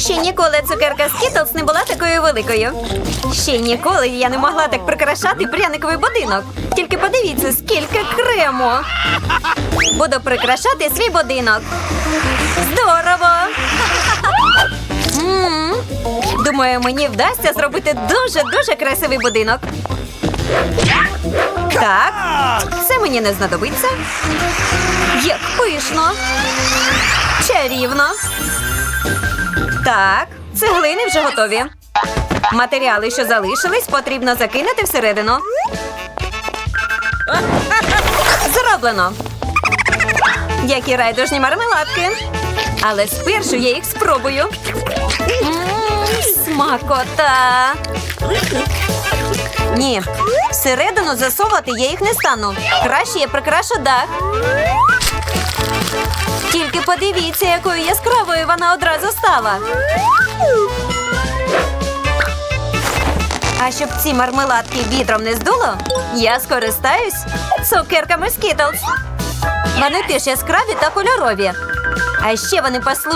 Ще ніколи цукерка Skittles не була такою великою. Ще ніколи я не могла так прикрашати пряниковий будинок. Тільки подивіться, скільки крему. Буду прикрашати свій будинок. Здорово! Думаю, мені вдасться зробити дуже-дуже красивий будинок. Так, це мені не знадобиться. Як пишно. Чарівно. Так, цеглини вже готові. Матеріали, що залишились, потрібно закинути всередину. Зроблено. Які райдужні мармеладки. Але спершу я їх спробую. Смакота. Ні, всередину засовувати я їх не стану. Краще я прикрашу дах. Тільки подивіться, якою яскравою вона одразу стала. А щоб ці мармеладки вітром не здуло, я скористаюсь цукерками Skittles. Вони теж яскраві та кольорові. А ще вони послужать